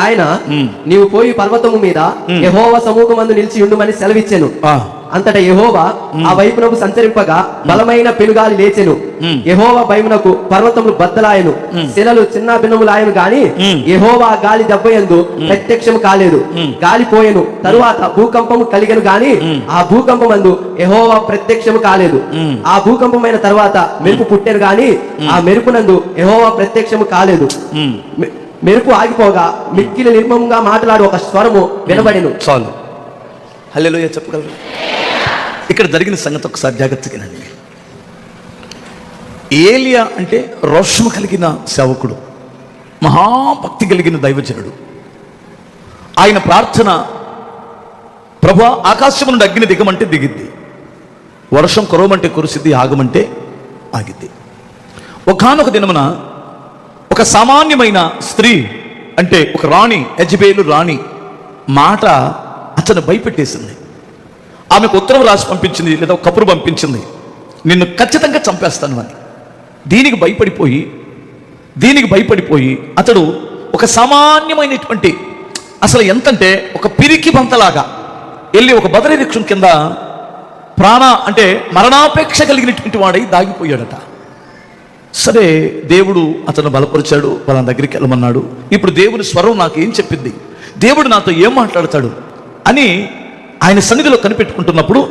ఆయన నీవు పోయి పర్వతము మీద యహోవ సమూహమందు నిలిచి ఉండుమని సెలవిచ్చెను. అంతటా యహోవా ఆ వైపునకు సంచరింపగా బలమైన పెనుగాలి లేచెను. యహోవా భయమునకు పర్వతములు బద్దలాయను. శిలలు చిన్న భిన్నములాయను గాని యహోవా గాలి దెబ్బయందు ప్రత్యక్షము కాలేదు. గాలి పోయెను. తరువాత భూకంపము కలిగను గాని ఆ భూకంపమందు యహోవా ప్రత్యక్షము కాలేదు. ఆ భూకంపమైన తర్వాత మెరుపు పుట్టెను గాని ఆ మెరుపునందు యహోవా ప్రత్యక్షము కాలేదు. మెరుపు ఆగిపోగా మిక్కిలి నిర్మంగా మాట్లాడు ఒక స్వరము వినబడిను. Hmm. చాలు. హల్లెలోయ చెప్పగలరు? ఇక్కడ జరిగిన సంగతి ఒకసారి జాగ్రత్తగానండి ఏలియా అంటే రోషము కలిగిన సేవకుడు మహాభక్తి కలిగిన దైవజనుడు. ఆయన ప్రార్థన ప్రభు ఆకాశం నుండి అగ్ని దిగమంటే దిగిద్ది. వర్షం కురవమంటే కురిసిద్ది ఆగమంటే ఆగిద్ది. ఒకనొక దినమున ఒక సామాన్యమైన స్త్రీ అంటే ఒక రాణి యజ్బేలు రాణి మాట అతను భయపెట్టేసింది. ఆమెకు ఉత్తరం రాసి పంపించింది లేదా ఒక కబురు పంపించింది. నిన్ను ఖచ్చితంగా చంపేస్తాను అని. దీనికి భయపడిపోయి దీనికి భయపడిపోయి అతడు ఒక సామాన్యమైనటువంటి అసలు ఎంతంటే ఒక పిరికి బంతలాగా వెళ్ళి ఒక బదరీ వృక్షం కింద ప్రాణ అంటే మరణాపేక్ష కలిగినటువంటి వాడై దాగిపోయాడట. సరే దేవుడు అతను బలపరిచాడు వాళ్ళ దగ్గరికి వెళ్ళమన్నాడు. ఇప్పుడు దేవుని స్వరం నాకు ఏం చెప్పింది? దేవుడు నాతో ఏం మాట్లాడతాడు? అని ఆయన సన్నిధిలో కనిపెట్టుకుంటున్నప్పుడు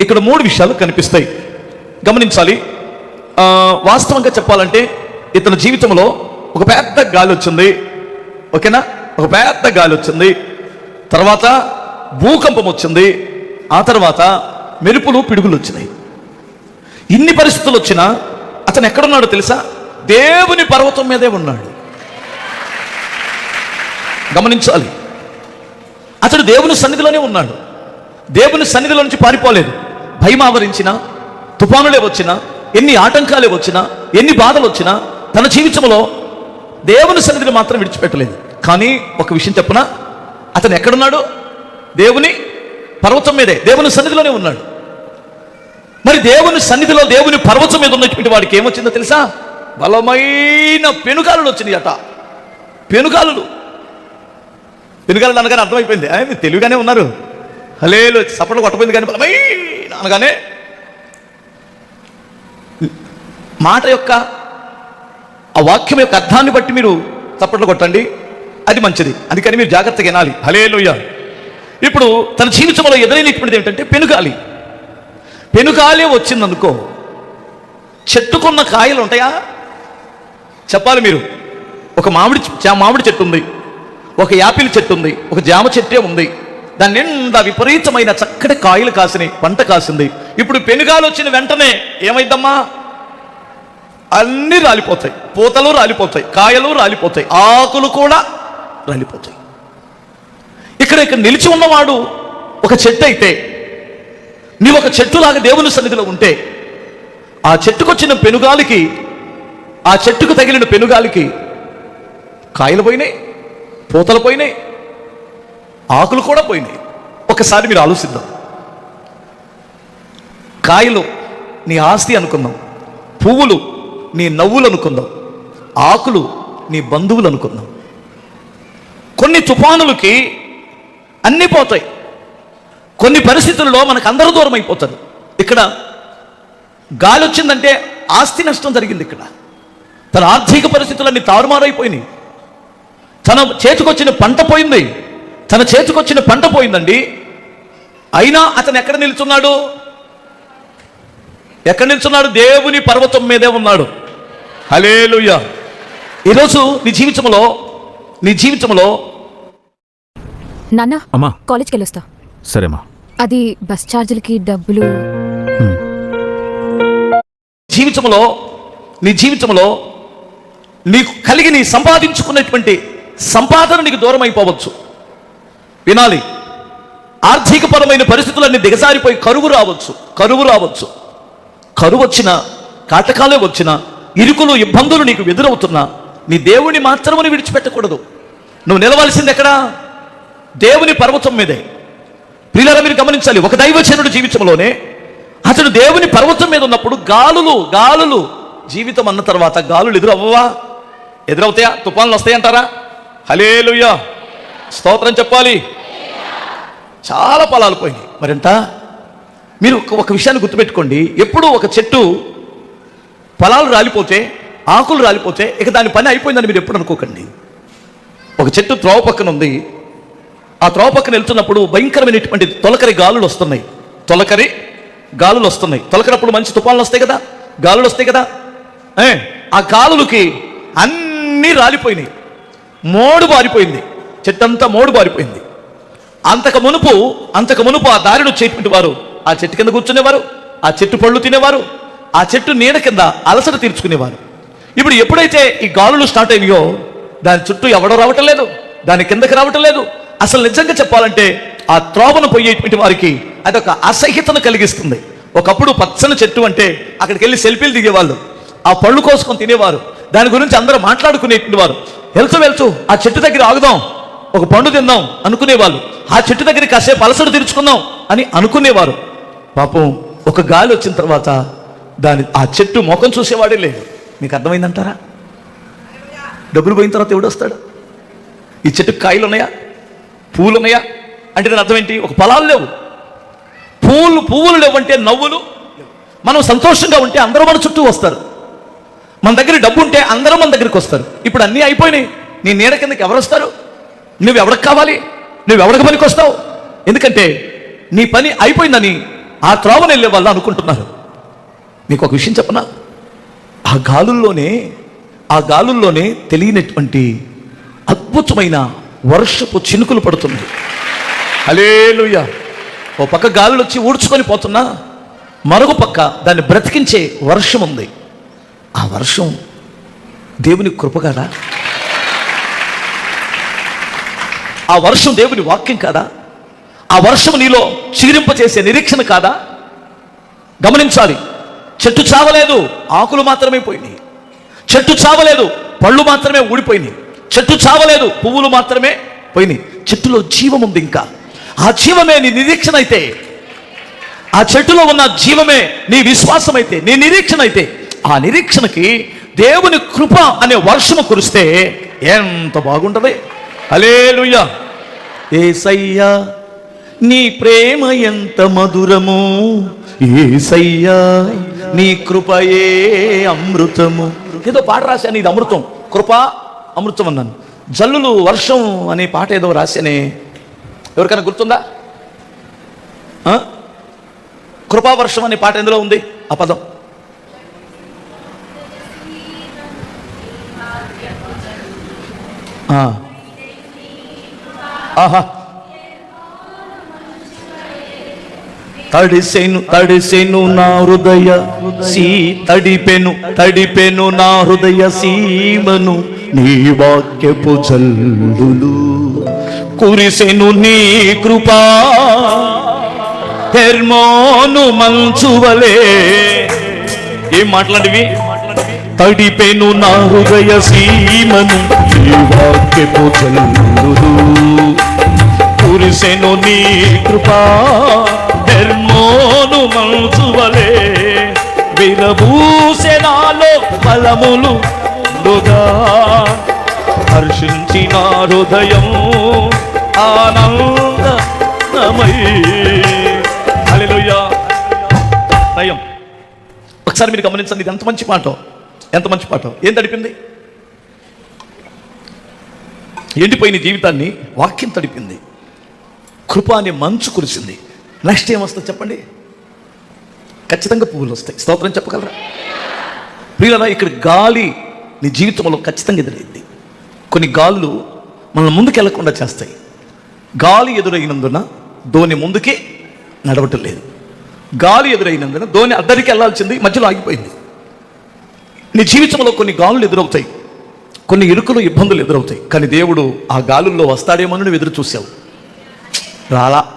ఇక్కడ మూడు విషయాలు కనిపిస్తాయి. గమనించాలి. వాస్తవంగా చెప్పాలంటే ఇతని జీవితంలో ఒక పెద్ద గాలి వచ్చింది. ఓకేనా? ఒక పెద్ద గాలి వచ్చింది. తర్వాత భూకంపం వచ్చింది. ఆ తర్వాత మెరుపులు పిడుగులు వచ్చినాయి. ఇన్ని పరిస్థితులు వచ్చినా అతను ఎక్కడున్నాడు తెలుసా? దేవుని పర్వతం మీదే ఉన్నాడు. గమనించాలి. అతడు దేవుని సన్నిధిలోనే ఉన్నాడు. దేవుని సన్నిధిలో నుంచి పారిపోలేదు. భయం ఆవరించినా తుఫానులే వచ్చినా ఎన్ని ఆటంకాలే వచ్చినా ఎన్ని బాధలు వచ్చినా తన జీవితంలో దేవుని సన్నిధిని మాత్రం విడిచిపెట్టలేదు. కానీ ఒక విషయం చెప్పన? అతను ఎక్కడున్నాడు? దేవుని పర్వతం మీదే దేవుని సన్నిధిలోనే ఉన్నాడు. మరి దేవుని సన్నిధిలో దేవుని పర్వతం మీద ఉన్నటువంటి వాడికి ఏమొచ్చిందో తెలుసా? బలమైన పెనుకాలు వచ్చినాయి అట పెనుకాలు పెనుకాలు అనగానే అర్థమైపోయింది. ఆయన తెలివిగానే ఉన్నారు. హలేలు సపట్లు కొట్టపోయింది కానీ బలమైన అనగానే మాట యొక్క ఆ వాక్యం యొక్క అర్థాన్ని బట్టి మీరు చప్పట్లు కొట్టండి. అది మంచిది. అందుకని మీరు జాగ్రత్తగా వినాలి. హలేలుయ్య. ఇప్పుడు తన జీవితంలో ఎదురైనటువంటిది ఏమిటంటే పెనుగాలి. పెనుగాలే వచ్చిందనుకో. చెట్టుకున్న కాయలు ఉంటాయా? చెప్పాలి మీరు. ఒక మామిడి మామిడి చెట్టు ఉంది. ఒక యాపిల్ చెట్టు ఉంది. ఒక జామ చెట్టే ఉంది. దాని నిండా విపరీతమైన చక్కటి కాయలు కాసినాయి పంట కాసింది. ఇప్పుడు పెనుగాలు వచ్చిన వెంటనే ఏమైందమ్మా? అన్నీ రాలిపోతాయి. పూతలు రాలిపోతాయి. కాయలు రాలిపోతాయి. ఆకులు కూడా రాలిపోతాయి. ఇక్కడ ఇక్కడ నిలిచి ఉన్నవాడు ఒక చెట్టు అయితే నీవు ఒక చెట్టులాగా దేవుని సన్నిధిలో ఉంటే ఆ చెట్టుకొచ్చిన పెనుగాలికి ఆ చెట్టుకు తగిలిన పెనుగాలికి కాయలు పోయినాయి పూతలు పోయినాయి ఆకులు కూడా పోయినాయి. ఒకసారి మీరు ఆలోచిద్దాం. కాయలు నీ ఆస్తి అనుకుందాం. పువ్వులు నీ నవ్వులు అనుకుందాం. ఆకులు నీ బంధువులు అనుకుందాం. కొన్ని తుఫానులకి అన్నీ పోతాయి. కొన్ని పరిస్థితుల్లో మనకు అందరూ దూరం అయిపోతారు. ఇక్కడ గాలి వచ్చిందంటే ఆస్తి నష్టం జరిగింది ఇక్కడ. తన ఆర్థిక పరిస్థితులన్నీ తారుమారైపోయినాయి. తన చేతికొచ్చిన పంట పోయింది. తన చేతికొచ్చిన పంట పోయిందండి. అయినా అతను ఎక్కడ నిల్చున్నాడు? ఎక్కడ నిల్చున్నాడు? దేవుని పర్వతం మీదే ఉన్నాడు. హలేలుయ్య ఈరోజు నీ జీవితంలో నీ జీవితంలో నాన్న అమ్మా. కాలేజ్కి వెళ్ళొస్తా. సరేమ్మా అది బస్ ఛార్జీలకి డబ్బులు. జీవితంలో నీ జీవితంలో నీకు కలిగి నీ సంపాదించుకున్నటువంటి సంపాదన నీకు దూరం అయిపోవచ్చు వినాలి. ఆర్థికపరమైన పరిస్థితులన్నీ దిగజారిపోయి కరువు రావచ్చు కరువు రావచ్చు. కరువు వచ్చినా కాటకాలే వచ్చినా ఇరుకులు ఇబ్బందులు నీకు ఎదురవుతున్నా నీ దేవుని మాత్రమని విడిచిపెట్టకూడదు. నువ్వు నిలవలసింది ఎక్కడా? దేవుని పర్వతం మీదే. ప్రియులారా మీరు గమనించాలి ఒక దైవచనుడు జీవితంలోనే అతడు దేవుని పర్వతం మీద ఉన్నప్పుడు గాలులు గాలులు జీవితం అన్న తర్వాత గాలులు ఎదురవ్వవా? ఎదురవుతాయా? తుఫాన్లు వస్తాయంటారా? హలేలుయ్యా స్తోత్రం చెప్పాలి. చాలా పొలాలు పోయినాయి. మరింత? మీరు ఒక- ఒక విషయాన్ని గుర్తుపెట్టుకోండి. ఎప్పుడు ఒక చెట్టు పొలాలు రాలిపోతే ఆకులు రాలిపోతే ఇక దాని పని అయిపోయిందని మీరు ఎప్పుడు అనుకోకండి. ఒక చెట్టు త్రోవ పక్కన ఉంది. ఆ త్రోవ పక్కన వెళ్తున్నప్పుడు భయంకరమైనటువంటి తొలకరి గాలులు వస్తున్నాయి. తొలకరి గాలులు వస్తున్నాయి. తొలకరప్పుడు మంచి తుఫాన్లు వస్తాయి కదా? గాలులు వస్తాయి కదా? ఏ, ఆ గాలులకి అన్నీ రాలిపోయినాయి. మోడు బారిపోయింది. చెట్టంతా మోడు బారిపోయింది. అంతకు మునుపు అంతకు మునుపు ఆ దారిని వచ్చేటువంటి వారు ఆ చెట్టు కింద కూర్చునేవారు ఆ చెట్టు పళ్ళు తినేవారు ఆ చెట్టు నీడ కింద అలసట తీర్చుకునేవారు. ఇప్పుడు ఎప్పుడైతే ఈ గాలులు స్టార్ట్ అయినాయో దాని చుట్టూ ఎవడో రావటం లేదు దాని కిందకి రావటం లేదు అసలు నిజంగా చెప్పాలంటే ఆ త్రోవను పోయేటువంటి వారికి అదొక అసహ్యతను కలిగిస్తుంది. ఒకప్పుడు పచ్చని చెట్టు అంటే అక్కడికి వెళ్ళి సెల్ఫీలు దిగేవాళ్ళు. ఆ పళ్ళు కోసుకొని తినేవారు. దాని గురించి అందరూ మాట్లాడుకునేటువంటి వారు. వెళ్తూ వెళ్తూ ఆ చెట్టు దగ్గర ఆగుదాం ఒక పండు తిందాం అనుకునేవాళ్ళు. ఆ చెట్టు దగ్గర కాసేపు అలసట తీర్చుకుందాం అని అనుకునేవారు. పాపం ఒక గాలి వచ్చిన తర్వాత దాని ఆ చెట్టు ముఖం చూసేవాడే లేదు. మీకు అర్థమైందంటారా? డబ్బులు పోయిన తర్వాత ఎవడొస్తాడు? ఈ చెట్టు కాయలు ఉన్నాయా పూలు ఉన్నాయా అంటే దాని అర్థం ఏంటి? ఒక పొలాలు లేవు. పూలు పువ్వులు లేవంటే నవ్వులు. మనం సంతోషంగా ఉంటే అందరూ మన చుట్టూ వస్తారు. మన దగ్గర డబ్బు ఉంటే అందరూ మన దగ్గరికి వస్తారు. ఇప్పుడు అన్నీ అయిపోయినాయి. నీ నీడ కిందకి ఎవరు వస్తారు? నువ్వు ఎవరికి కావాలి? నువ్వు ఎవరికి పనికి వస్తావు? ఎందుకంటే నీ పని అయిపోయిందని ఆ త్రోవను వెళ్ళే వాళ్ళు అనుకుంటున్నారు. నీకు ఒక విషయం చెప్పనా? ఆ గాలుల్లోనే ఆ గాలుల్లోనే తెలియనటువంటి అద్భుతమైన వర్షపు చినుకులు పడుతుంది. అలేలుయ్య ఓ పక్క గాలులు వచ్చి ఊడ్చుకొని పోతున్నా మరొక పక్క దాన్ని బ్రతికించే వర్షం ఉంది. ఆ వర్షం దేవుని కృప కదా? ఆ వర్షం దేవుని వాక్యం కాదా? ఆ వర్షం నీలో చిగురింపచేసే నిరీక్షణ కాదా? గమనించాలి. చెట్టు చావలేదు ఆకులు మాత్రమే పోయినాయి. చెట్టు చావలేదు పళ్ళు మాత్రమే ఊడిపోయినాయి. చెట్టు చావలేదు. పువ్వులు మాత్రమే పోయినాయి. చెట్టులో జీవం ఉంది ఇంకా. ఆ జీవమే నీ నిరీక్షణ అయితే ఆ చెట్టులో ఉన్న జీవమే నీ విశ్వాసం అయితే నీ నిరీక్షణ అయితే ఆ నిరీక్షణకి దేవుని కృప అనే వర్షము కురిస్తే ఎంత బాగుంటుంది. హల్లెలూయా. ఏసయ్యా నీ ప్రేమ ఎంత మధురము. ఏసయ్యా నీ కృపయే అమృతము. ఏదో పాట రాశాను ఇది అమృతం. కృప అమృతం అన్నాను జల్లులు వర్షం అనే పాట ఏదో రాశానే. ఎవరికైనా గుర్తుందా? ఆ? కృపావర్షం అనే పాట ఎందులో ఉంది? ఆ పదం. ఆహా. తడిసెను తడిసెను నా హృదయ సీ తడిపెను తడిపెను నా హృదయ సీమను నీ వాక్యపు జల్లులు కురిసెను నీ కృపా. హెర్మోను మంచువలే ఏం మాట్లాడివి? తడిపెను నా హృదయ సీమను నీ వాక్యపు జల్లులు కురిసెను నీ కృపా. హెర్మోను మంచువలే విరబూసెనాలో బలములు మృగా హర్షించిన హృదయం ఆనందమై నయం. ఒకసారి మీరు గమనించండి ఇది ఎంత మంచి పాట? ఎంత మంచి పాట? ఏం తడిపింది? ఎండిపోయిన జీవితాన్ని వాక్యం తడిపింది. కృప అనే మంచు కురిసింది. నెక్స్ట్ ఏమొస్తుంది చెప్పండి? ఖచ్చితంగా పువ్వులు వస్తాయి. స్తోత్రం చెప్పగలరా? ప్రియులరా ఇక్కడ గాలి నీ జీవితంలో ఖచ్చితంగా ఎదురైంది. కొన్ని గాలులు మనల్ని ముందుకెళ్ళకుండా చేస్తాయి. గాలి ఎదురైనందున ధోని ముందుకి నడవటం లేదు. గాలి ఎదురైనందున ధోని అద్దరికి వెళ్ళాల్సింది మధ్యలో ఆగిపోయింది. నీ జీవితంలో కొన్ని గాలులు ఎదురవుతాయి. కొన్ని ఇరుకులు ఇబ్బందులు ఎదురవుతాయి. కానీ దేవుడు ఆ గాలుల్లో వస్తాడేమో నువ్వు ఎదురు చూసావు. రాలా.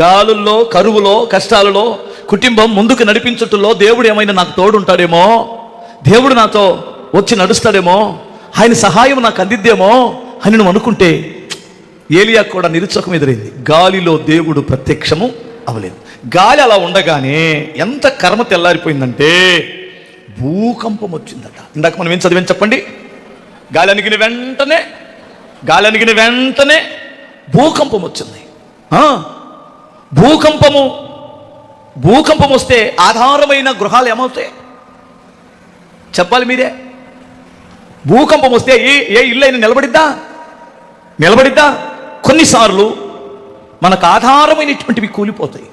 గాలుల్లో కరువులో కష్టాలలో కుటుంబం ముందుకు నడిపించుటలో దేవుడు ఏమైనా నాకు తోడుంటాడేమో? దేవుడు నాతో వచ్చి నడుస్తాడేమో? ఆయన సహాయం నాకు అందిద్దేమో? అని నువ్వు అనుకుంటే ఏలియా కూడా నిరుచకం ఎదురైంది. గాలిలో దేవుడు ప్రత్యక్షము అవలేదు గాలి అలా ఉండగానే ఎంత కర్మ తెల్లారిపోయిందంటే భూకంపం వచ్చిందట. ఇందాక మనం ఏం చదివాం చెప్పండి? గాలి అణిగిన వెంటనే గాలి అణిగిన వెంటనే భూకంపం వచ్చింది. భూకంపము భూకంపం వస్తే ఆధారమైన గృహాలు ఏమవుతాయి? చెప్పాలి మీరే. భూకంపం వస్తే ఏ ఏ ఇల్లు అయినా నిలబడిద్దా? నిలబడిద్దా? కొన్నిసార్లు మనకు ఆధారమైనటువంటివి కూలిపోతాయి.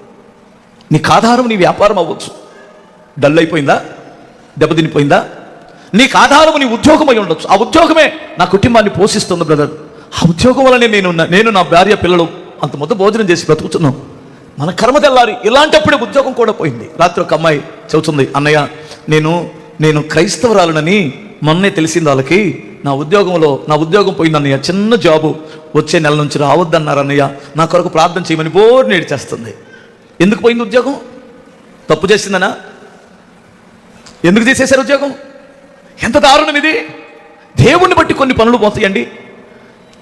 నీకు ఆధారం నీ వ్యాపారం అవ్వచ్చు. డల్ అయిపోయిందా దెబ్బతినిపోయిందా? నీకు ఆధారం నీ ఉద్యోగం అయి ఉండొచ్చు. ఆ ఉద్యోగమే నా కుటుంబాన్ని పోషిస్తుంది బ్రదర్. ఆ ఉద్యోగం వల్లనే నేను నేను నా భార్య పిల్లలు అంత మొత్తం భోజనం చేసి బ్రతుకుతున్నాం. మన కర్మ తెల్లారి ఇలాంటప్పుడే ఉద్యోగం కూడా పోయింది. రాత్రి ఒక అమ్మాయి చెబుతుంది అన్నయ్య నేను నేను క్రైస్తవరాలనని మొన్నే తెలిసింది వాళ్ళకి. నా ఉద్యోగంలో నా ఉద్యోగం పోయింది అన్నయ్య. చిన్న జాబు వచ్చే నెల నుంచి రావద్దన్నారు అన్నయ్య. నా కొరకు ప్రార్థన చేయమని బోర్ నేడిచేస్తుంది ఎందుకు పోయింది ఉద్యోగం? తప్పు చేసిందనా? ఎందుకు తీసేశారు ఉద్యోగం? ఎంత దారుణం ఇది? దేవుణ్ణి బట్టి కొన్ని పనులు పోతాయండి.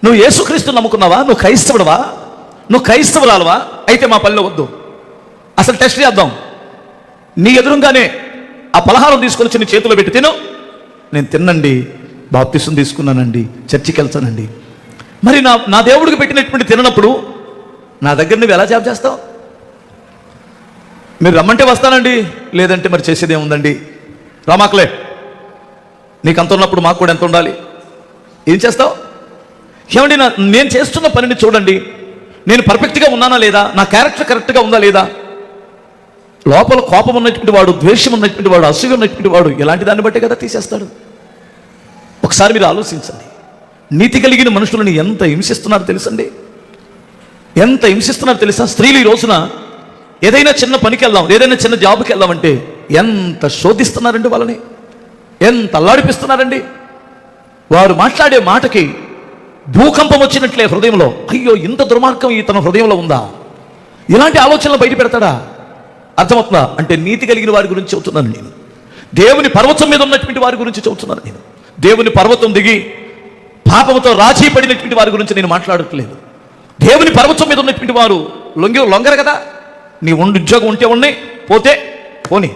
నువ్వు యేసుక్రీస్తు నమ్ముకున్నావా? నువ్వు క్రైస్తవుడవా? నువ్వు క్రైస్తవురాలవా? అయితే మా పనిలో వద్దు. అసలు టెస్ట్ చేద్దాం. నీ ఎదురుగానే ఆ పలహారం తీసుకొని వచ్చి నీ చేతిలో పెట్టి తిను. నేను తిన్నండి బాప్తిసం తీసుకున్నానండి చర్చికి వెళ్తానండి. మరి నా నా దేవుడికి పెట్టినటువంటి తిననప్పుడు నా దగ్గర నువ్వు ఎలా జాబ్ చేస్తావు? మీరు రమ్మంటే వస్తానండి లేదంటే మరి చేసేది ఏముందండి రామాకలే నీకు అంత ఉన్నప్పుడు మాకు కూడా ఎంత ఉండాలి? ఏం చేస్తావు? ఏమండి నా నేను చేస్తున్న పనిని చూడండి. నేను పర్ఫెక్ట్గా ఉన్నానా లేదా? నా క్యారెక్టర్ కరెక్ట్గా ఉందా లేదా? లోపల కోపం ఉన్నటువంటి వాడు ద్వేషం ఉన్నటువంటి వాడు అసూయ ఉన్నటువంటి వాడు ఎలాంటి దాన్ని బట్టే కదా తీసేస్తాడు. ఒకసారి మీరు ఆలోచించండి. నీతి కలిగిన మనుషులను ఎంత హింసిస్తున్నారో తెలుసండి? ఎంత హింసిస్తున్నారో తెలుసా? స్త్రీలు ఈ రోజున ఏదైనా చిన్న పనికి వెళ్దాం ఏదైనా చిన్న జాబ్కి వెళ్దామంటే ఎంత శోధిస్తున్నారండి వాళ్ళని? ఎంత అల్లాడిపిస్తున్నారండి? వారు మాట్లాడే మాటకి భూకంపం వచ్చినట్లే హృదయంలో. అయ్యో ఇంత దుర్మార్గం ఈ తన హృదయంలో ఉందా? ఇలాంటి ఆలోచనలు బయట పెడతాడా? అర్థమవుతుందా? అంటే నీతి కలిగిన వారి గురించి చెబుతున్నాను నేను. దేవుని పర్వతం మీద ఉన్నటువంటి వారి గురించి చెబుతున్నాను నేను. దేవుని పర్వతం దిగి పాపముతో రాజీ పడినటువంటి వారి గురించి నేను మాట్లాడట్లేదు. దేవుని పర్వతం మీద ఉన్నటువంటి వారు లొంగి లొంగరు కదా? నీ ఉండి ఉద్యోగం ఉంటే ఉన్నాయి పోతే పోని.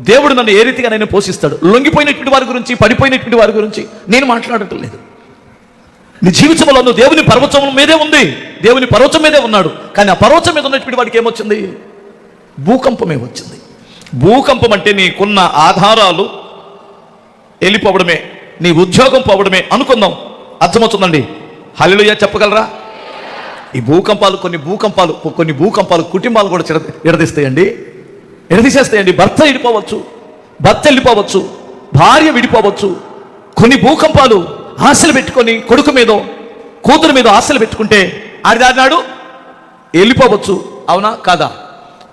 దేవుడు నన్ను ఏ రీతిగా నేను పోషిస్తాడు? లొంగిపోయినటువంటి వారి గురించి పడిపోయినటువంటి వారి గురించి నేను మాట్లాడటం లేదు నీ జీవితంలో నువ్వు దేవుని పర్వతం మీదే ఉంది. దేవుని పర్వతం మీదే ఉన్నాడు. కానీ ఆ పర్వతం మీద ఉన్నటువంటి వాడికి ఏమొచ్చింది? భూకంపమే వచ్చింది. భూకంపం అంటే నీకున్న ఆధారాలు వెళ్ళిపోవడమే నీ ఉద్యోగం పోవడమే అనుకుందాం. అర్థమవుతుందండి? హలిలుయ చెప్పగలరా? ఈ భూకంపాలు కొన్ని భూకంపాలు కొన్ని భూకంపాలు కుటుంబాలు కూడా చెడ ఎడదీస్తాయండి ఎడదీసేస్తాయండి భర్త విడిపోవచ్చు భర్త వెళ్ళిపోవచ్చు భార్య విడిపోవచ్చు. కొన్ని భూకంపాలు ఆశలు పెట్టుకొని కొడుకు మీదో కూతురు మీద ఆశలు పెట్టుకుంటే ఆడిదాడినాడు వెళ్ళిపోవచ్చు. అవునా? కాదా?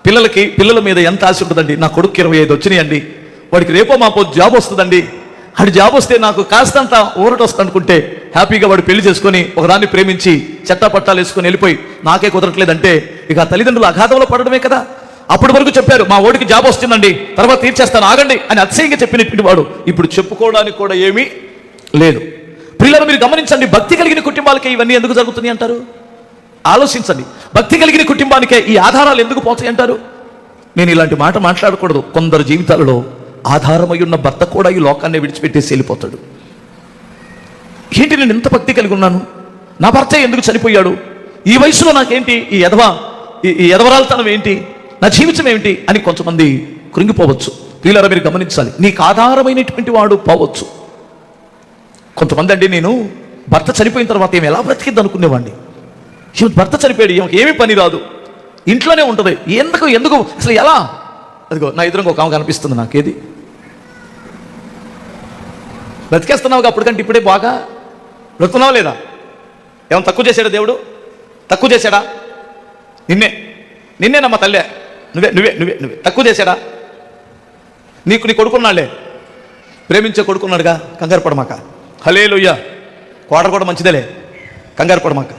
పిల్లలకి పిల్లల మీద ఎంత ఆశ ఉంటుందండి? నా కొడుకు ఇరవై ఐదు వచ్చినాయండి. వాడికి రేపో మాపో జాబ్ వస్తుందండి. ఆడి జాబ్ వస్తే నాకు కాస్తంత ఊరట వస్తుంది అనుకుంటే హ్యాపీగా వాడు పెళ్ళి చేసుకొని ఒకదాన్ని ప్రేమించి చెట్టా పట్టాలు వేసుకొని వెళ్ళిపోయి నాకే కుదరట్లేదంటే ఇక తల్లిదండ్రులు అఘాతంలో పడడమే కదా. అప్పటి వరకు చెప్పారు మా ఓడికి జాబ్ వస్తుందండి. తర్వాత తీర్చేస్తాను ఆగండి అని అతిశయంగా చెప్పినటువంటి వాడు ఇప్పుడు చెప్పుకోవడానికి కూడా ఏమీ లేదు. ప్రియులను మీరు గమనించండి. భక్తి కలిగిన కుటుంబాలకే ఇవన్నీ ఎందుకు జరుగుతున్నాయి అంటారు? ఆలోచించండి. భక్తి కలిగిన కుటుంబానికే ఈ ఆధారాలు ఎందుకు పోతాయి అంటారు? నేను ఇలాంటి మాట మాట్లాడకూడదు. కొందరు జీవితాలలో ఆధారమై ఉన్న భర్త కూడా ఈ లోకాన్ని విడిచిపెట్టేసి వెళ్ళిపోతాడు. ఏంటి నేను ఇంత భక్తి కలిగి ఉన్నాను? నా భర్త ఎందుకు చనిపోయాడు? ఈ వయసులో నాకేంటి? ఈ ఎదవ ఈ- ఎదవరాలతనం ఏంటి? నా జీవితం ఏమిటి? అని కొంతమంది కృంగిపోవచ్చు. ప్రియులారా మీరు గమనించాలి. నీకు ఆధారమైనటువంటి వాడు పోవచ్చు. కొంతమంది అండి నేను భర్త చనిపోయిన తర్వాత ఏమి ఎలా బ్రతికిద్ది అనుకునేవాడిని ఈమె భర్త చనిపోయాడు ఈమెకి ఏమీ పని రాదు. ఇంట్లోనే ఉంటుంది. ఎందుకు ఎందుకు అసలు ఎలా? అదిగో నా ఎదురుగా ఒక ఆమె కనిపిస్తుంది నాకేది. బ్రతికేస్తున్నావు అప్పటికంటే ఇప్పుడే బాగా? బ్రతుకున్నావా లేదా? ఏమైనా తక్కువ చేశాడా దేవుడు? తక్కువ చేశాడా? నిన్నే. నిన్నే నమ్మ తల్లే. నువ్వే నువ్వే నువ్వే నువ్వే. తక్కువ చేశాడా? నీకు నీ కొడుకున్నాళ్ళే. ప్రేమించే కొడుకున్నాడుగా. కంగారు పడమాక. హలే లుయ్య కోడ కూడా మంచిదేలే. కంగారు కూడా మాకు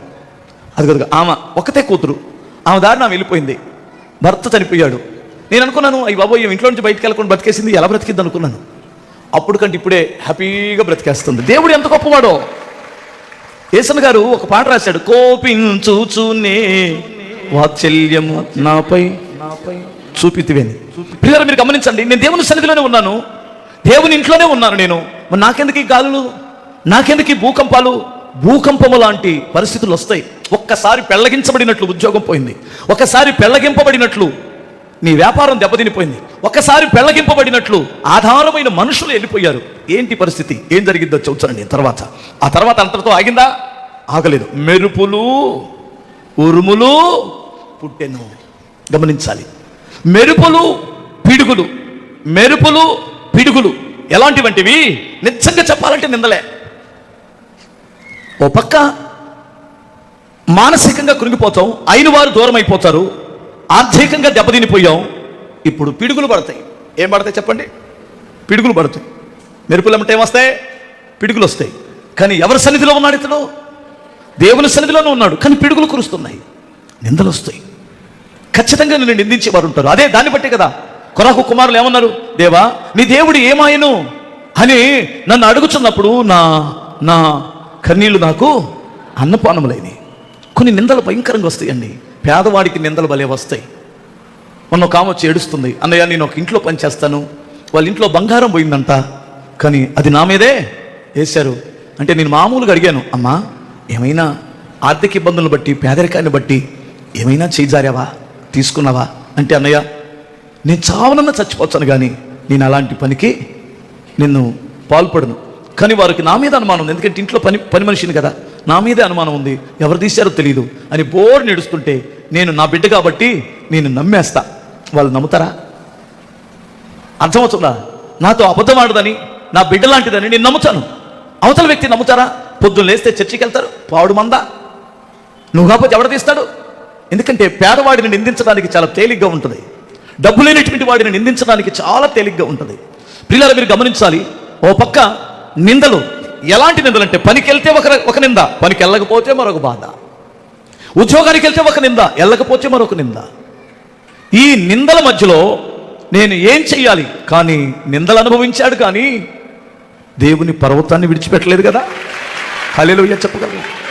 అది కదా ఆమె ఒక్కతే కూతురు. ఆమె దారిన నా వెళ్ళిపోయింది భర్త చనిపోయాడు. నేను అనుకున్నాను అయ్యి బాబోయ్ ఇంట్లో నుంచి బయటకు వెళ్ళకుండా బ్రతికేసింది ఎలా బ్రతికింది అనుకున్నాను. అప్పుడు కంటే ఇప్పుడే హ్యాపీగా బ్రతికేస్తుంది. దేవుడు ఎంత గొప్పవాడో. యేసన్ గారు ఒక పాట రాశాడు కోపించుచునే వాత్సల్యము నాపై నాపై చూపితివేని. పిల్లలు మీరు గమనించండి నేను దేవుని సన్నిధిలోనే ఉన్నాను. దేవుని ఇంట్లోనే ఉన్నాను నేను. మరి నాకెందుకు ఈ గాలులు? నాకెందుకు భూకంపాలు? భూకంపము లాంటి పరిస్థితులు వస్తాయి. ఒక్కసారి పెళ్ళగించబడినట్లు ఉద్యోగం పోయింది. ఒకసారి పెళ్ళగింపబడినట్లు నీ వ్యాపారం దెబ్బతినిపోయింది. ఒకసారి పెళ్ళగింపబడినట్లు ఆధారమైన మనుషులు వెళ్ళిపోయారు. ఏంటి పరిస్థితి? ఏం జరిగిందో చూచానండి తర్వాత. ఆ తర్వాత అంతటితో ఆగిందా? ఆగలేదు. మెరుపులు ఉరుములు పుట్టెను. గమనించాలి. మెరుపులు పిడుగులు. మెరుపులు పిడుగులు. ఎలాంటివంటివి? నిజంగా చెప్పాలంటే నిందలే. ఓ పక్క మానసికంగా కృంగిపోతాం అయిన వారు దూరం అయిపోతారు ఆర్థికంగా దెబ్బతినిపోయాం. ఇప్పుడు పిడుగులు పడతాయి. ఏం పడతాయి చెప్పండి? పిడుగులు పడతాయి. మెరుపులు అంటే ఏమొస్తాయి? పిడుగులు వస్తాయి. కానీ ఎవరి సన్నిధిలో ఉన్నాడు ఇతడు? దేవుని సన్నిధిలోనే ఉన్నాడు. కానీ పిడుగులు కురుస్తున్నాయి. నిందలు వస్తాయి. ఖచ్చితంగా నిన్ను నిందించే వారు ఉంటారు. అదే దాన్ని బట్టి కదా. కొరకు కుమారులు ఏమన్నారు? దేవా నీ దేవుడు ఏమాయను? అని నన్ను అడుగుచున్నప్పుడు నా నా కన్నీళ్ళు నాకు అన్నపానములైనవి. కొన్ని నిందలు భయంకరంగా వస్తాయండి. పేదవాడికి నిందలు భలే వస్తాయి. మొన్న ఒక ఆమె వచ్చి ఏడుస్తుంది అన్నయ్య నేను ఒక ఇంట్లో పనిచేస్తాను వాళ్ళ ఇంట్లో బంగారం పోయిందంట. కానీ అది నా మీదే. వేశారు అంటే నేను మామూలుగా అడిగాను అమ్మా ఏమైనా ఆర్థిక ఇబ్బందులను బట్టి పేదరికాన్ని బట్టి ఏమైనా చేజారావా? తీసుకున్నావా? అంటే అన్నయ్య నేను చావనన్నా చచ్చిపోతాను కానీ నేను అలాంటి పనికి నిన్ను పాల్పడను. కానీ వారికి నా మీద అనుమానం ఉంది. ఎందుకంటే ఇంట్లో పని పని మనిషిని కదా. నా మీదే అనుమానం ఉంది. ఎవరు తీశారో తెలియదు అని బోర్ నడుస్తుంటే నేను నా బిడ్డ కాబట్టి నేను నమ్మేస్తా. వాళ్ళు నమ్ముతారా? అర్థమవుతుందా? నాతో అబద్ధం ఆడదని నా బిడ్డ లాంటిదని నేను నమ్ముతాను. అవతల వ్యక్తి నమ్ముతారా? పొద్దున్న లేస్తే చర్చికి వెళ్తారు పావుడు మందా. నువ్వు కాకపోతే ఎవడ తీస్తాడు? ఎందుకంటే పేదవాడిని నిందించడానికి చాలా తేలిగ్గా ఉంటుంది. డబ్బు లేనటువంటి వాడిని నిందించడానికి చాలా తేలిగ్గా ఉంటుంది. పిల్లలు మీరు గమనించాలి. ఓ పక్క నిందలు. ఎలాంటి నిందలు అంటే పనికి వెళ్తే ఒక ఒక నింద పనికి వెళ్ళకపోతే మరొక బాధ. ఉద్యోగానికి వెళ్తే ఒక నింద వెళ్ళకపోతే మరొక నింద. ఈ నిందల మధ్యలో నేను ఏం చెయ్యాలి? కానీ నిందలు అనుభవించాడు కానీ దేవుని పర్వతాన్ని విడిచిపెట్టలేదు కదా? హలేలుయ్య చెప్పగలరు.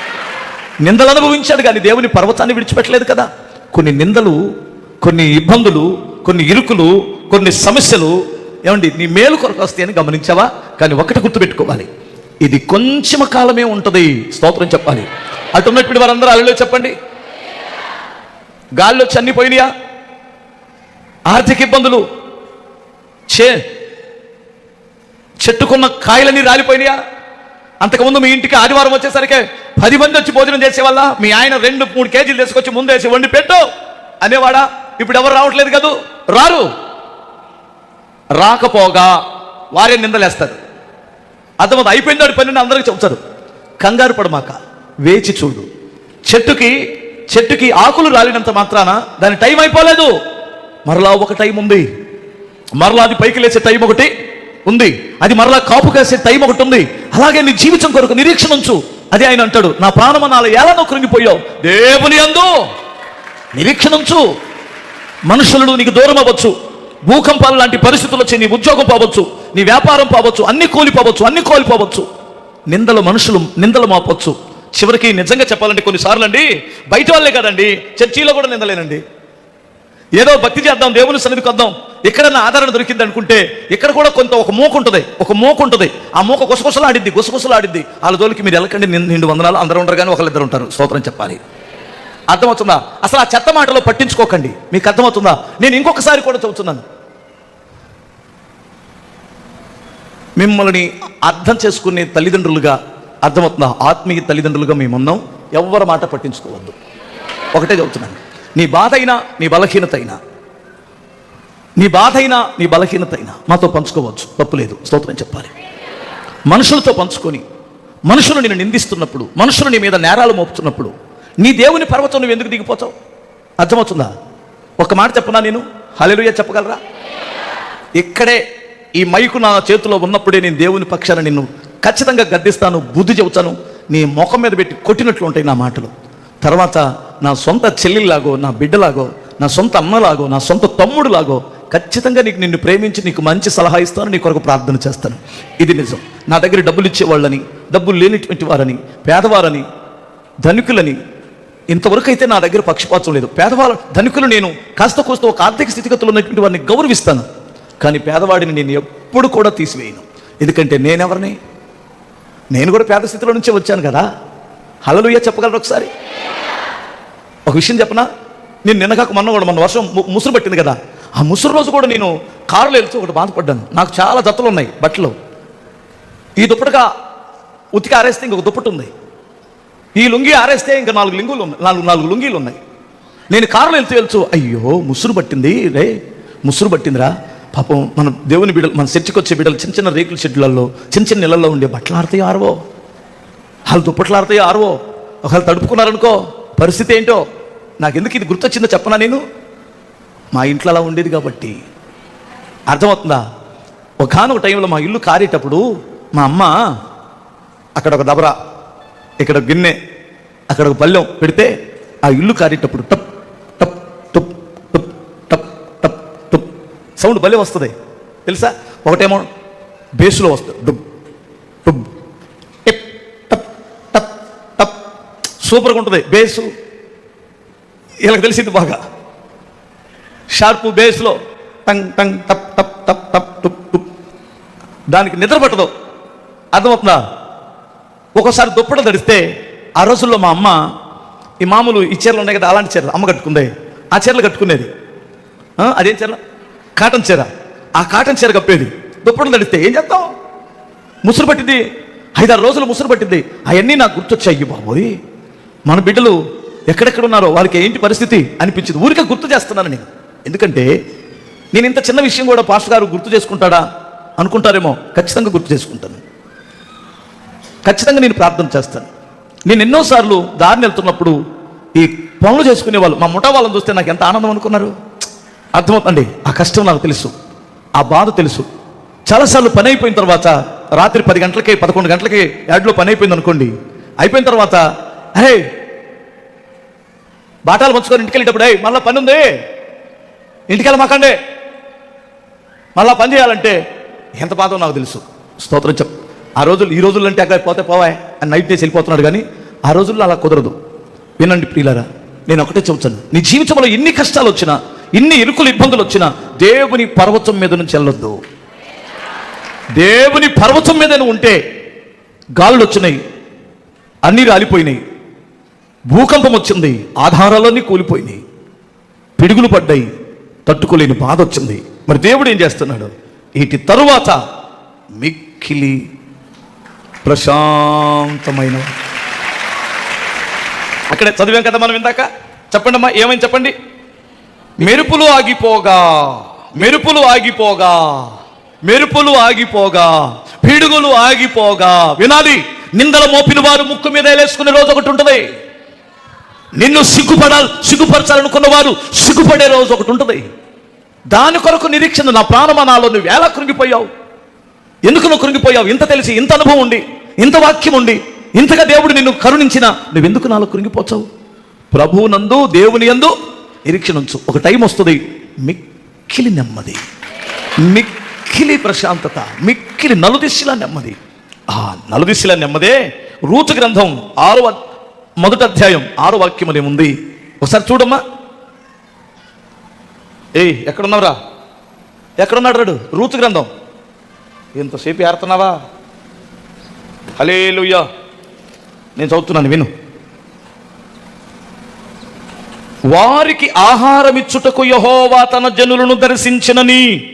నిందలు అనుభవించాడు కానీ దేవుని పర్వతాన్ని విడిచిపెట్టలేదు కదా? కొన్ని నిందలు కొన్ని ఇబ్బందులు కొన్ని ఇరుకులు కొన్ని సమస్యలు ఏమండి నీ మేలు కొరకు వస్తాయని గమనించావా? కానీ ఒకటి గుర్తుపెట్టుకోవాలి. ఇది కొంచెం కాలమే ఉంటుంది. స్తోత్రం చెప్పాలి. అటు ఉన్నటువంటి వారందరూ అల్లలో చెప్పండి. గాల్లో చనిపోయినాయా? ఆర్థిక ఇబ్బందులు? చే చెట్టుకున్న కాయలన్నీ రాలిపోయినాయా? అంతకుముందు మీ ఇంటికి ఆదివారం వచ్చేసరికి పది మంది వచ్చి భోజనం చేసేవాళ్ళ? మీ ఆయన రెండు మూడు కేజీలు తీసుకొచ్చి ముందేసి వండి పెట్టు అనేవాడా? ఇప్పుడు ఎవరు రావట్లేదు కదూ? రారు. రాకపోగా వారే నిందలేస్తారు. అర్థమవుతుంది? అయిపోయిందాడు పని అందరికీ చెప్తారు. కంగారు పడమాక వేచి చూడు. చెట్టుకి చెట్టుకి ఆకులు రాలినంత మాత్రాన దాని టైం అయిపోలేదు. మరలా ఒక టైం ఉంది. మరలా అది పైకి లేచే టైం ఒకటి ఉంది. అది మరలా కాపు కాసే టైం ఒకటి ఉంది. అలాగే నీ జీవితం కొరకు నిరీక్షణ ఉంచు. అది ఆయన అంటాడు నా ప్రాణమనాల ఎలా కృంగిపోయావు? దేవుని అందు నిరీక్షణ ఉంచు. మనుషులను నీకు దూరం అవ్వచ్చు. భూకంపాలు లాంటి పరిస్థితులు వచ్చి నీ ఉద్యోగం పోవచ్చు నీ వ్యాపారం పోవచ్చు అన్ని కూలిపోవచ్చు అన్ని కోల్పోవచ్చు. నిందలు మనుషులు నిందలు మాపవచ్చు చివరికి నిజంగా చెప్పాలంటే కొన్నిసార్లు అండి బయట వాళ్ళే కదండి చర్చిలో కూడా నిందలేనండి. ఏదో భక్తి చేద్దాం దేవుని సన్నిధికి వద్దాం ఎక్కడన్నా ఆదరణ దొరికింది అనుకుంటే ఇక్కడ కూడా కొంత ఒక మూక ఉంటుంది ఒక మూక ఉంటుంది. ఆ మూక గుసగుసలాడిద్ది గుసగుసలాడిద్ది. వాళ్ళ జోలికి మీరు వెళ్ళకండి నిండు వందనాలు అందరూ ఉండరు కానీ ఒకళ్ళిద్దరు ఉంటారు స్తోత్రం చెప్పాలి. అర్థమవుతుందా? అసలు ఆ చెత్త మాటలో పట్టించుకోకండి మీకు అర్థమవుతుందా? నేను ఇంకొకసారి కూడా చెబుతున్నాను. మిమ్మల్ని అర్థం చేసుకునే తల్లిదండ్రులుగా అర్థమవుతున్న ఆత్మీయ తల్లిదండ్రులుగా మేమున్నాం. ఎవరి మాట పట్టించుకోవద్దు. ఒకటే చెబుతున్నాను. నీ బాధ అయినా నీ బలహీనత అయినా నీ బాధ అయినా నీ బలహీనత అయినా మాతో పంచుకోవచ్చు. తప్పులేదు స్తోత్రం చెప్పాలి. మనుషులతో పంచుకొని మనుషులు నేను నిందిస్తున్నప్పుడు మనుషులు నీ మీద నేరాలు మోపుతున్నప్పుడు నీ దేవుని పర్వతం నువ్వు ఎందుకు దిగిపోతావు? అర్థమవుతుందా? ఒక మాట చెప్పనా నేను? హలెలుయ చెప్పగలరా? ఇక్కడే ఈ మైకు నా చేతిలో ఉన్నప్పుడే నేను దేవుని పక్షాన నిన్ను ఖచ్చితంగా గద్దిస్తాను బుద్ధి చెబుతాను. నీ ముఖం మీద పెట్టి కొట్టినట్లు ఉంటాయి నా మాటలు. తర్వాత నా సొంత చెల్లిలాగో నా బిడ్డలాగో నా సొంత అమ్మలాగో నా సొంత తమ్ముడులాగో ఖచ్చితంగా నీకు నిన్ను ప్రేమించి నీకు మంచి సలహా ఇస్తాను నీ కొరకు ప్రార్థన చేస్తాను. ఇది నిజం. నా దగ్గర డబ్బులు ఇచ్చేవాళ్ళని డబ్బులు లేనిటువంటి వారని పేదవారని ధనికులని ఇంతవరకు అయితే నా దగ్గర పక్షపాతం లేదు. పేదవాళ్ళ ధనికులు నేను కాస్త కోస్త ఒక ఆర్థిక స్థితిగతులు ఉన్నటువంటి వారిని గౌరవిస్తాను. కానీ పేదవాడిని నేను ఎప్పుడు కూడా తీసివేయను. ఎందుకంటే నేనెవరిని? నేను కూడా పేద స్థితిలో నుంచే వచ్చాను కదా. హలలుయ్య చెప్పగలరు ఒకసారి? ఒక విషయం చెప్పనా? నేను నిన్నగాక మొన్న కూడా మొన్న వర్షం ముసురు పట్టింది కదా. ఆ ముసురు రోజు కూడా నేను కారులో వెళ్తూ ఒకటి బాధపడ్డాను. నాకు చాలా జతలు ఉన్నాయి బట్టలు. ఈ దుప్పటిగా ఉతికి ఆరేస్తే ఇంకొక దుప్పటి ఉంది. ఈ లుంగి ఆరేస్తే ఇంకా నాలుగు లింగులు ఉన్నాయి నాలుగు నాలుగు లుంగీలు ఉన్నాయి. నేను కారులో వెళ్తూ వెళ్తూ అయ్యో ముసురు పట్టింది రే ముసురు పట్టిందిరా. పాపం మన దేవుని బిడ్డలు మన చర్చికి వచ్చే బిడ్డలు చిన్న చిన్న రేకుల షెడ్లలో చిన్న చిన్న నెలల్లో ఉండే బట్టలు ఆడతాయో ఆరవో? వాళ్ళు దుప్పట్లు ఆడతాయో ఆరవో? ఒకవేళ తడుపుకున్నారనుకో పరిస్థితి ఏంటో? నాకు ఎందుకు ఇది గుర్తొచ్చిందో చెప్పనా నేను? మా ఇంట్లో అలా ఉండేది కాబట్టి. అర్థమవుతుందా? ఒకనొక టైంలో మా ఇల్లు కారేటప్పుడు మా అమ్మ అక్కడ ఒక దబరా ఇక్కడ గిన్నె అక్కడ ఒక పళ్ళెం పెడితే ఆ ఇల్లు కారేటప్పుడు టప్ సౌండ్ భలే వస్తుంది. తెలుసా? ఒకటేమో బేస్లో వస్తుంది. డుబ్ డుబ్ టిప్ టప్ టప్ టప్. సూపర్గా ఉంటుంది. బేసు. వీళ్ళకి తెలిసింది బాగా. షార్పు బేస్లో టంగ్ టంగ్ టప్ టప్ టప్ టప్ టుప్ టుప్. దానికి నిద్ర పట్టదు. అర్థమవుతుందా? ఒకసారి దుప్పటి తడిస్తే ఆ రోజుల్లో మా అమ్మ ఈ మామూలు ఈ చీరలు ఉన్నాయి కదా అలాంటి చీరలు అమ్మ కట్టుకుంది. ఆ చీరలు కట్టుకునేది. అదేం చీరలు? కాటన్ చీర. ఆ కాటన్ చీర కప్పేది. దుప్పటి తడిస్తే ఏం చేస్తాం ముసురు పట్టింది. ఐదారు రోజులు ముసురు పట్టింది. అవన్నీ నాకు గుర్తొచ్చాయి బాబోయ్. మన బిడ్డలు ఎక్కడెక్కడ ఉన్నారో వారికి ఏంటి పరిస్థితి అనిపించింది. ఊరికే గుర్తు చేస్తున్నాను నేను. ఎందుకంటే నేను ఇంత చిన్న విషయం కూడా పాస్టర్ గారు గుర్తు చేసుకుంటాడా అనుకుంటారేమో ఖచ్చితంగా గుర్తు చేసుకుంటాను. ఖచ్చితంగా నేను ప్రార్థన చేస్తాను. నేను ఎన్నోసార్లు దారిని వెళ్తున్నప్పుడు ఈ పనులు చేసుకునే వాళ్ళు మా ముఠా వాళ్ళని చూస్తే నాకు ఎంత ఆనందం అనుకున్నారు? అర్థమవుతుంది ఆ కష్టం నాకు తెలుసు. ఆ బాధ తెలుసు. చాలాసార్లు పని అయిపోయిన తర్వాత రాత్రి పది గంటలకి పదకొండు గంటలకి యాడ్లో పని అయిపోయింది అనుకోండి. అయిపోయిన తర్వాత అరే! బాటాలు పంచుకొని ఇంటికి వెళ్ళేటప్పుడు "ఏయ్, పని ఉంది? ఇంటికి వెళ్ళమాకండి మళ్ళా పని చేయాలంటే ఎంత బాధో నాకు తెలుసు. స్తోత్రం చెప్ ఆ రోజులు ఈ రోజుల్లో అంటే అక్కడ పోతే పోవాయి అని నైట్ చేసి వెళ్ళిపోతున్నాడు కానీ ఆ రోజుల్లో అలా కుదరదు. వినండి ప్రియులారా నేను ఒకటే చెబుతాను. నీ జీవితంలో ఎన్ని కష్టాలు వచ్చినా ఇన్ని ఇరుకులు ఇబ్బందులు వచ్చినా దేవుని పర్వతం మీద నుంచి వెళ్ళొద్దు. దేవుని పర్వతం మీద ఉంటే గాలులు వచ్చినాయి అన్నీ రాలిపోయినాయి భూకంపం వచ్చింది ఆధారాలన్నీ కూలిపోయినాయి పిడుగులు పడ్డాయి తట్టుకోలేని బాధ వచ్చింది. మరి దేవుడు ఏం చేస్తున్నాడు? వీటి తరువాత మిక్కిలి ప్రశాంతమైన అక్కడే చదివాం కదా మనం ఇందాక? చెప్పండి అమ్మా ఏమైంది చెప్పండి? మెరుపులు ఆగిపోగా మెరుపులు ఆగిపోగా మెరుపులు ఆగిపోగా పిడుగులు ఆగిపోగా. వినాలి నిందల మోపిన వారు ముక్కు మీద వేసుకునే రోజు ఒకటి ఉంటుంది. నిన్ను సిగ్గుపడాలి సిగ్గుపరచాలనుకున్న వారు సిగ్గుపడే రోజు ఒకటి ఉంటుంది. దాని కొరకు నిరీక్షణ నా ప్రాణమనాలో నువ్వు ఎలా కృంగిపోయావు? ఎందుకు నువ్వు కృంగిపోయావు? ఇంత తెలిసి ఇంత అనుభవం ఉండి ఇంత వాక్యం ఉండి ఇంతగా దేవుడు నిన్ను కరుణించిన నువ్వెందుకు నాలో కృంగిపోచావు ప్రభువునందు దేవుని యందు నిరీక్షణ ఉంచు. ఒక టైం వస్తుంది. మిక్కిలి నెమ్మది. మిక్కిలి ప్రశాంతత. మిక్కిలి నలుదిశల నెమ్మది. ఆ నలుదిశల నెమ్మదే రూతు గ్రంథం ఆరో మొదటి అధ్యాయం ఆరో వాక్యం ఏముంది? ఒకసారి చూడమ్మా. ఏయ్ ఎక్కడున్నావురా? ఎక్కడున్నాడు రాడు? రూతు గ్రంథం. ఎంతసేపు ఏడుతున్నావా హలేలుయ్యా నేను చదువుతున్నాను విను. వారికి ఆహారమిచ్చుటకు యహోవా తన జనులను దర్శించినని.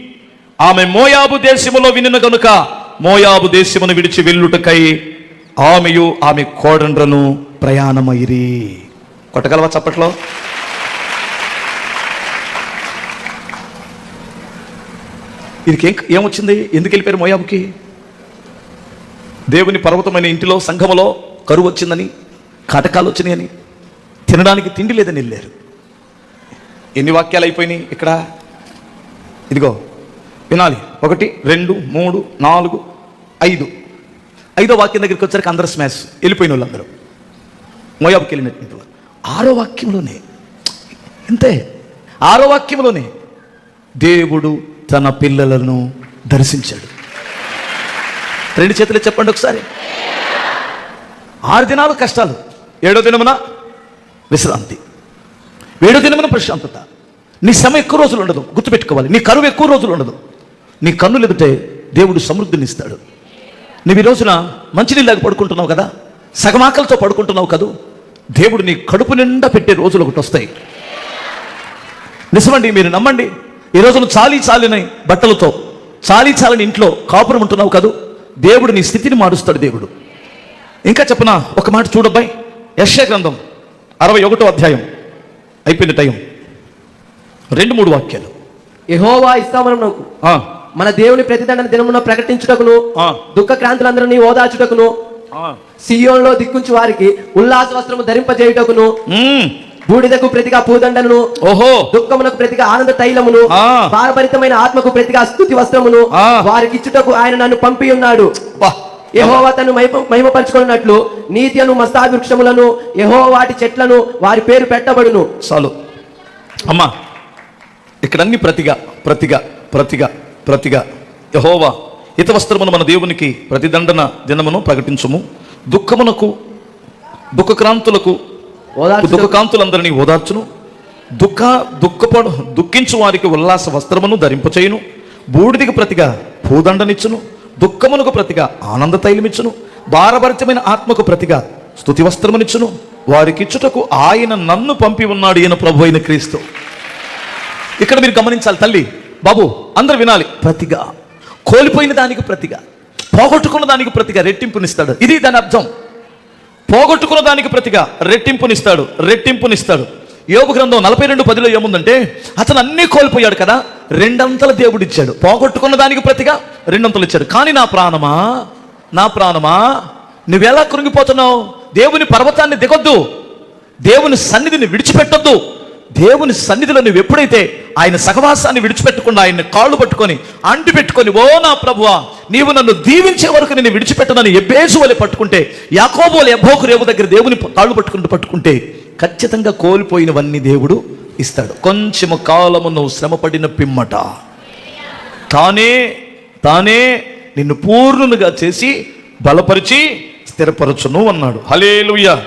ఆమె మోయాబు దేశములో వినిన గనుక మోయాబు దేశమును విడిచి వెళ్ళుటకై ఆమెయు ఆమె కోడండ్రను ప్రయాణమైరి కొట్టగలవా చప్పట్లో? ఇదికేం ఏమొచ్చింది? ఎందుకు వెళ్ళిపోయారు మోయాబుకి? దేవుని పర్వతమైన ఇంటిలో సంఘములో కరువు వచ్చిందని కాటకాలు వచ్చినాయని. తినడానికి తిండి లేదని వెళ్ళారు. ఎన్ని వాక్యాలు అయిపోయినాయి ఇక్కడ? ఇదిగో వినాలి. ఒకటి రెండు మూడు నాలుగు ఐదు. ఐదో వాక్యం దగ్గరికి వచ్చరికి అందరూ స్మాష్ వెళ్ళిపోయిన వాళ్ళందరూ. మోయాబుకి వెళ్ళినట్టు ఆరో వాక్యంలోనే ఇంతే. ఆరో వాక్యంలోనే దేవుడు తన పిల్లలను దర్శించాడు. రెండు చేతులు చెప్పండి ఒకసారి. ఆరు దినాలు కష్టాలు. ఏడో దినమున విశ్రాంతి. వేడు దినమున ప్రశాంతత. నీ శ్రమ ఎక్కువ రోజులు ఉండదు. గుర్తుపెట్టుకోవాలి. నీ కరువు ఎక్కువ రోజులు ఉండదు. నీ కన్నులు ఎదుటే దేవుడు సమృద్ధిని ఇస్తాడు. నువ్వు ఈ రోజున మంచినీళ్ళకి పడుకుంటున్నావు కదా? సగమాకలతో పడుకుంటున్నావు కదూ? దేవుడు నీ కడుపు నిండా పెట్టే రోజులు ఒకటి వస్తాయి. నిజమండి మీరు నమ్మండి. ఈ రోజున చాలీ చాలిన బట్టలతో చాలీ చాలని ఇంట్లో కాపురం ఉంటున్నావు కదూ? దేవుడు నీ స్థితిని మారుస్తాడు దేవుడు. ఇంకా చెప్పనా? ఒక మాట చూడబ్బాయి. యశ్య గ్రంథం అరవై ఒకటో అధ్యాయం అయిపోయిన టైం రెండు మూడు వాక్యాలు యెహోవా ఇస్తామనకు మన దేవుని ప్రతిదండన దినమున ప్రకటించుటకును. దుఃఖ క్రాంతులందరినీ ఓదార్చుటకును. సియోన్లో దిక్కుంచి వారికి ఉల్లాస వస్త్రము ధరింపజేయుటకును. బూడిదకు ప్రతిగా పూదండను ఓహో దుఃఖమునకు ప్రతిగా ఆనంద తైలమును ఆ. పారపరితమైన ఆత్మకు ప్రతిగా స్తుతి వస్త్రమును ఆ. వారికిచ్చుటకు ఆయన నన్ను పంపి ఉన్నాడు యెహోవా తను మహిమ మహిమపరచుకున్నట్లు నీతి అను మస్తాది వృక్షములను యెహోవా వాటి చెట్లను వారి పేరు పెట్టబడును. చాలు. అమ్మా ఇక్కడ అన్ని ప్రతిగా ప్రతిగా ప్రతిగా ప్రతిగా యహోవా హిత వస్త్రమును మన దేవునికి ప్రతిదండన దినమును ప్రకటించుము. దుఃఖమునకు దుఃఖక్రాంతులకు దుఃఖకాంతులందరినీ ఓదార్చును. దుఃఖ దుఃఖపడు దుఃఖించు వారికి ఉల్లాస వస్త్రమును ధరింపచేయును. బూడిదికి ప్రతిగా భూదండనిచ్చును. దుఃఖమునకు ప్రతిగా ఆనంద తైలమిచ్చును భారభరితమైన ఆత్మకు ప్రతిగా స్థుతి వస్త్రమునిచ్చును వారికిచ్చుటకు ఆయన నన్ను పంపి ఉన్నాడు ఈయన ప్రభు అయిన క్రీస్తు. ఇక్కడ మీరు గమనించాలి తల్లి బాబు అందరు వినాలి. ప్రతిగా కోల్పోయిన దానికి ప్రతిగా పోగొట్టుకున్న దానికి ప్రతిగా రెట్టింపునిస్తాడు. ఇది దాని అర్థం. పోగొట్టుకున్న దానికి ప్రతిగా రెట్టింపునిస్తాడు రెట్టింపునిస్తాడు. యోగు గ్రంథం నలభై రెండు పదిలో ఏముందంటే అతను అన్నీ కోల్పోయాడు కదా రెండంతల దేవుడు ఇచ్చాడు పోగొట్టుకున్న దానికి ప్రతిగా రెండంతలు ఇచ్చాడు. కానీ నా ప్రాణమా? నా ప్రాణమా? నువ్వెలా కృంగిపోతున్నావు? దేవుని పర్వతాన్ని దిగొద్దు. దేవుని సన్నిధిని విడిచిపెట్టొద్దు. దేవుని సన్నిధిలో నువ్వు ఎప్పుడైతే ఆయన సహవాసాన్ని విడిచిపెట్టకుండా ఆయన్ని కాళ్ళు పట్టుకొని అంటి పెట్టుకొని ఓ నా ప్రభువా నీవు నన్ను దీవించే వరకు నేను విడిచిపెట్టనని ఎబ్బేసు వలె పట్టుకుంటే యాకోబోలు ఎబ్బోకు రేవు దగ్గర దేవుని కాళ్ళు పట్టుకుంటూ పట్టుకుంటే ఖచ్చితంగా కోల్పోయినవన్నీ దేవుడు ఇస్తాడు. కొంచెము కాలము నువ్వు శ్రమపడిన పిమ్మట. తానే తానే నిన్ను పూర్ణునిగా చేసి బలపరిచి స్థిరపరచును అన్నాడు. హలేలుయ్యా